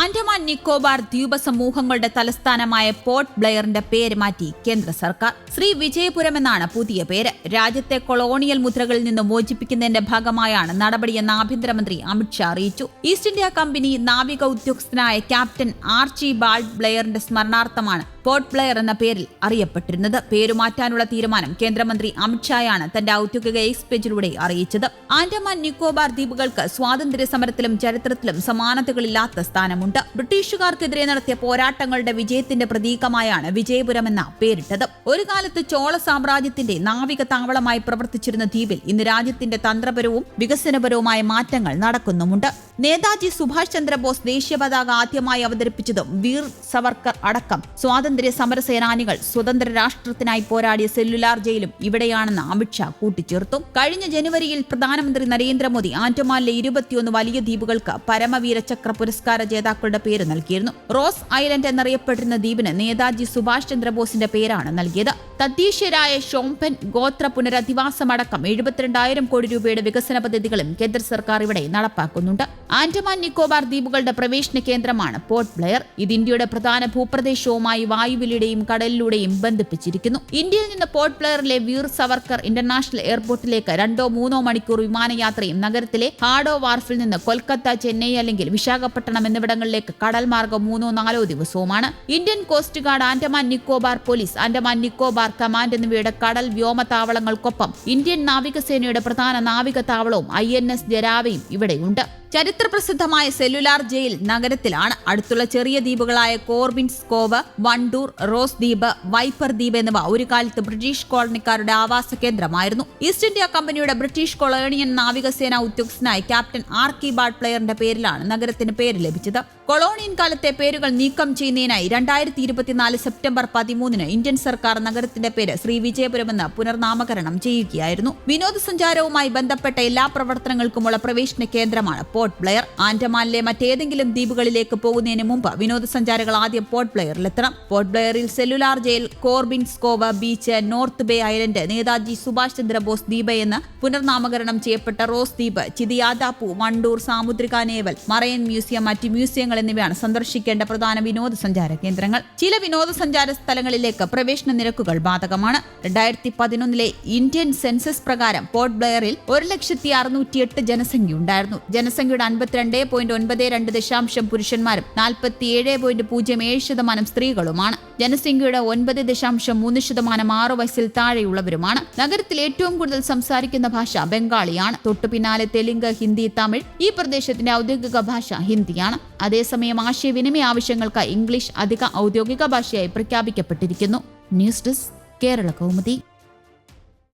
ആൻഡമാൻ നിക്കോബാർ ദ്വീപ സമൂഹങ്ങളുടെ തലസ്ഥാനമായ പോർട്ട് ബ്ലെയറിന്റെ പേര് മാറ്റി കേന്ദ്ര സർക്കാർ. ശ്രീ വിജയപുരം എന്നാണ് പുതിയ പേര്. രാജ്യത്തെ കൊളോണിയൽ മുദ്രകളിൽ നിന്ന് മോചിപ്പിക്കുന്നതിന്റെ ഭാഗമായാണ് നടപടിയെന്ന് ആഭ്യന്തരമന്ത്രി അമിത്ഷാ അറിയിച്ചു. ഈസ്റ്റ് ഇന്ത്യ കമ്പനി നാവിക ഉദ്യോഗസ്ഥനായ ക്യാപ്റ്റൻ ആർച്ചി ബാൾഡ് ബ്ലെയറിന്റെ സ്മരണാർത്ഥമാണ് പോർട്ട് ബ്ലെയർ എന്ന പേരിൽ അറിയപ്പെട്ടിരുന്നത്. പേരുമാറ്റാനുള്ള തീരുമാനം കേന്ദ്രമന്ത്രി അമിത്ഷായാണ് തന്റെ ഔദ്യോഗിക എക്സ് പേജിലൂടെ അറിയിച്ചത്. ആൻഡമാൻ നിക്കോബാർ ദ്വീപുകൾക്ക് സ്വാതന്ത്ര്യ സമരത്തിലും ചരിത്രത്തിലും സമാനതകളില്ലാത്ത സ്ഥാനമുണ്ട്. ബ്രിട്ടീഷുകാർക്കെതിരെ നടത്തിയ പോരാട്ടങ്ങളുടെ വിജയത്തിന്റെ പ്രതീകമായാണ് വിജയപുരം എന്ന പേരിട്ടത്. ഒരു കാലത്ത് ചോള സാമ്രാജ്യത്തിന്റെ നാവിക താവളമായി പ്രവർത്തിച്ചിരുന്ന ദ്വീപിൽ ഇന്ന് രാജ്യത്തിന്റെ തന്ത്രപരവും വികസനപരവുമായ മാറ്റങ്ങൾ നടക്കുന്നുമുണ്ട്. നേതാജി സുഭാഷ് ചന്ദ്രബോസ് ദേശീയ പതാക ആദ്യമായി അവതരിപ്പിച്ചതും വീർ സവർക്കർ അടക്കം സ്വാതന്ത്ര്യ സമര സേനാനികൾ സ്വതന്ത്ര രാഷ്ട്രത്തിനായി പോരാടിയ സെല്ലുലാർ ജയിലും ഇവിടെയാണെന്ന് അമിത്ഷാ കൂട്ടിച്ചേർത്തു. കഴിഞ്ഞ ജനുവരിയിൽ പ്രധാനമന്ത്രി നരേന്ദ്രമോദി ആൻഡമാനിലെ ഇരുപത്തിയൊന്ന് വലിയ ദ്വീപുകൾക്ക് പരമവീര ചക്ര പുരസ്കാര ജേതാക്കളുടെ പേര് നൽകിയിരുന്നു. റോസ് ഐലൻഡ് എന്നറിയപ്പെട്ടിരുന്ന ദ്വീപിന് നേതാജി സുഭാഷ് ചന്ദ്രബോസിന്റെ പേരാണ് നൽകിയത്. തദ്ദേശീയരായ ഷോംപെൻ ഗോത്ര പുനരധിവാസമടക്കം എഴുപത്തിരണ്ടായിരം കോടി രൂപയുടെ വികസന പദ്ധതികളും കേന്ദ്ര സർക്കാർ ഇവിടെ നടപ്പാക്കുന്നുണ്ട്. ആൻഡമാൻ നിക്കോബാർ ദ്വീപുകളുടെ പ്രവേശന കേന്ദ്രമാണ് പോർട്ട് ബ്ലെയർ. ഇത് ഇന്ത്യയുടെ പ്രധാന ഭൂപ്രദേശവുമായി വായുവിലൂടെയും കടലിലൂടെയും ബന്ധിപ്പിച്ചിരിക്കുന്നു. ഇന്ത്യയിൽ നിന്ന് പോർട്ട് ബ്ലെയറിലെ വീർ സവർക്കർ ഇന്റർനാഷണൽ എയർപോർട്ടിലേക്ക് രണ്ടോ മൂന്നോ മണിക്കൂർ വിമാനയാത്രയും നഗരത്തിലെ ഹാഡോ വാർഫിൽ നിന്ന് കൊൽക്കത്ത ചെന്നൈ അല്ലെങ്കിൽ വിശാഖപട്ടണം എന്നിവിടങ്ങളിലേക്ക് കടൽ മാർഗം മൂന്നോ നാലോ ദിവസവുമാണ്. Indian coast guard Andaman Nicobar police Andaman Nicobar command എന്നിവയുടെ കടൽ വ്യോമ താവളങ്ങൾക്കൊപ്പം ഇന്ത്യൻ നാവികസേനയുടെ പ്രധാന നാവിക താവളവും ഐ എൻ എസ് ജരാവയും ഇവിടെയുണ്ട്. ചരിത്രപ്രസിദ്ധമായ സെല്ലുലാർ ജയിൽ നഗരത്തിലാണ് അടുത്തുള്ള ചെറിയ ദ്വീപുകളായ കോർബിൻസ് കോവ് വണ്ടൂർ റോസ് ദ്വീപ് വൈപ്പർ ദ്വീപ് എന്നിവ ഒരു കാലത്ത് ബ്രിട്ടീഷ് കോളനിക്കാരുടെ ആവാസ കേന്ദ്രമായിരുന്നു. ഈസ്റ്റ് ഇന്ത്യ കമ്പനിയുടെ ബ്രിട്ടീഷ് കൊളോണിയൻ നാവികസേന ഉദ്യോഗസ്ഥനായ ക്യാപ്റ്റൻ ആർ കി ബാഡ് പ്ലെയറിന്റെ പേരിലാണ് നഗരത്തിന് പേര് ലഭിച്ചത്. കൊളോണിയൻ കാലത്തെ പേരുകൾ നീക്കം ചെയ്യുന്നതിനായി രണ്ടായിരത്തി ഇരുപത്തിനാല് സെപ്റ്റംബർ പതിമൂന്നിന് ഇന്ത്യൻ സർക്കാർ നഗരത്തിന്റെ പേര് ശ്രീ വിജയപുരം എന്ന് പുനർനാമകരണം ചെയ്യുകയായിരുന്നു. വിനോദസഞ്ചാരവുമായി ബന്ധപ്പെട്ട എല്ലാ പ്രവർത്തനങ്ങൾക്കുമുള്ള പ്രവേശന കേന്ദ്രമാണ് പോർട്ട് ബ്ലെയർ. ആൻഡമാനിലെ മറ്റേതെങ്കിലും ദ്വീപുകളിലേക്ക് പോകുന്നതിന് മുമ്പ് വിനോദസഞ്ചാരികൾ ആദ്യം പോർട്ട് ബ്ലെയറിലെത്തണം. Port ബ്ലെയറിൽ cellular jail Corbyn's cove beach North Bay Island Netaji Subhash Chandrabose ദ്വീപ് എന്ന് പുനർനാമകരണം ചെയ്യപ്പെട്ട റോസ് ദ്വീപ് Chidiyatapu Wandoor Samudrika naval marine museum മറ്റ് മ്യൂസിയങ്ങൾ എന്നിവയാണ് സന്ദർശിക്കേണ്ട പ്രധാന വിനോദസഞ്ചാര കേന്ദ്രങ്ങൾ. ചില വിനോദസഞ്ചാര സ്ഥലങ്ങളിലേക്ക് പ്രവേശന നിരക്കുകൾ ബാധകമാണ്. രണ്ടായിരത്തി പതിനൊന്നിലെ ഇന്ത്യൻ സെൻസസ് പ്രകാരം പോർട്ട് ബ്ലെയറിൽ ഒരു ലക്ഷത്തി അറുന്നൂറ്റിയെട്ട് ജനസംഖ്യ ഉണ്ടായിരുന്നു. ജനസംഖ്യയുടെ അൻപത്തിരണ്ട് പോയിന്റ് ഒൻപത് രണ്ട് ദശാംശം പുരുഷന്മാരും നാൽപ്പത്തിയേഴ് പോയിന്റ് പൂജ്യം ഏഴ് ശതമാനം സ്ത്രീകളുമാണ്. ജനസംഖ്യയുടെ ഒൻപത് ദശാംശം മൂന്ന് ശതമാനം ആറ് വയസ്സിൽ താഴെയുള്ളവരുമാണ്. നഗരത്തിൽ ഏറ്റവും കൂടുതൽ സംസാരിക്കുന്ന ഭാഷ ബംഗാളിയാണ്. തൊട്ടു പിന്നാലെ തെലുങ്ക് ഹിന്ദി തമിഴ്. ഈ പ്രദേശത്തിന്റെ ഔദ്യോഗിക ഭാഷ ഹിന്ദിയാണ്. അതേസമയം ആശയവിനിമയ ആവശ്യങ്ങൾക്ക് ഇംഗ്ലീഷ് അധിക ഔദ്യോഗിക ഭാഷയായി പ്രഖ്യാപിക്കപ്പെട്ടിരിക്കുന്നു. News desk Kerala Kaumudi.